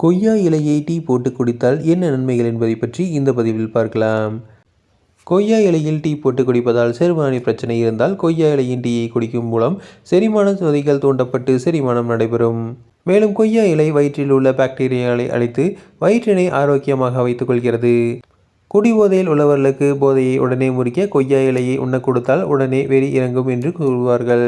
கொய்யா இலையை டீ போட்டு குடித்தால் என்ன நன்மைகள் என்பதை பற்றி இந்த பதிவில் பார்க்கலாம். கொய்யா இலையில் டீ போட்டு குடிப்பதால் செரிமான பிரச்சனை இருந்தால் கொய்யா இலையின் டீயை குடிக்கும் மூலம் செரிமான சுவதிகள் தூண்டப்பட்டு செரிமானம் நடைபெறும். மேலும் கொய்யா இலை வயிற்றில் உள்ள பாக்டீரியாவை அழித்து வயிற்றினை ஆரோக்கியமாக வைத்துக் கொள்கிறது. குடிபோதையில் உள்ளவர்களுக்கு போதையை உடனே முறிக்க கொய்யா இலையை உண்ண கொடுத்தால் உடனே வெறி இறங்கும் என்று கூறுவார்கள்.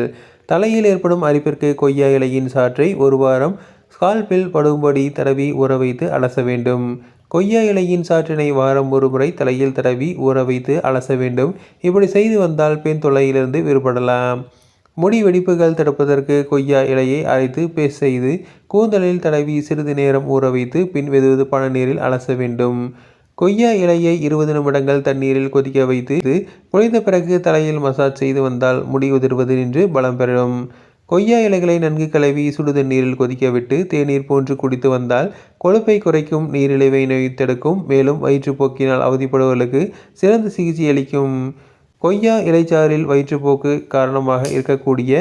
தலையில் ஏற்படும் அரிப்பிற்கு கொய்யா இலையின் சாற்றை ஒரு வாரம் ஸ்கால்பில் படும்படி தடவி ஊற வைத்து அலச வேண்டும். கொய்யா இலையின் சாற்றினை வாரம் ஒரு முறை தலையில் தடவி ஊற வைத்து அலச வேண்டும். இப்படி செய்து வந்தால் பெண் தொல்லையிலிருந்து விடுபடலாம். முடி வெடிப்புகள் தடுப்பதற்கு கொய்யா இலையை அரைத்து பேஸ்ட் செய்து கூந்தலில் தடவி சிறிது நேரம் ஊற வைத்து பின் வெதுவெதுப்பான நீரில் அலச வேண்டும். கொய்யா இலையை இருபது நிமிடங்கள் தண்ணீரில் கொதிக்க வைத்து குளித்த பிறகு தலையில் மசாஜ் செய்து வந்தால் முடி உதிர்வது நின்று பலம் பெறும். கொய்யா இலைகளை நன்கு கழுவி சுடு தண்ணீரில் கொதிக்க விட்டு தேநீர் போன்று குடித்து வந்தால் கொழுப்பை குறைக்கும் நீரிழிவை நோய் தடுக்கும் மேலும் வயிற்றுப்போக்கினால் அவதிப்படுவர்களுக்கு சிறந்த சிகிச்சை அளிக்கும் கொய்யா இலைச்சாறில் வயிற்றுப்போக்கு காரணமாக இருக்கக்கூடிய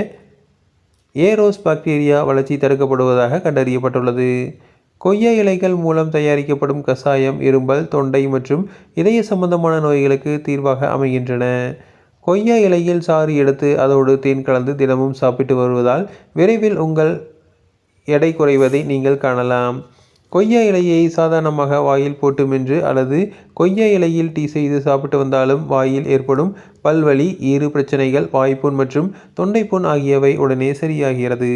ஏரோஸ் பாக்டீரியா வளர்ச்சி தடுக்கப்படுவதாக கண்டறியப்பட்டுள்ளது. கொய்யா இலைகள் மூலம் தயாரிக்கப்படும் கசாயம் இரும்பல் தொண்டை மற்றும் இதய சம்பந்தமான நோய்களுக்கு தீர்வாக அமைகின்றன. கொய்யா இலையில் சாறு எடுத்து அதோடு தேன் கலந்து தினமும் சாப்பிட்டு வருவதால் விரைவில் உங்கள் எடை குறைவதை நீங்கள் காணலாம். கொய்யா இலையை சாதாரணமாக வாயில் போட்டு மென்று அல்லது கொய்யா இலையில் டீ செய்து சாப்பிட்டு வந்தாலும் வாயில் ஏற்படும் பல்வலி ஈறு பிரச்சனைகள் வாய்ப்புண் மற்றும் தொண்டைப்புண் ஆகியவை உடனே சரியாகிறது.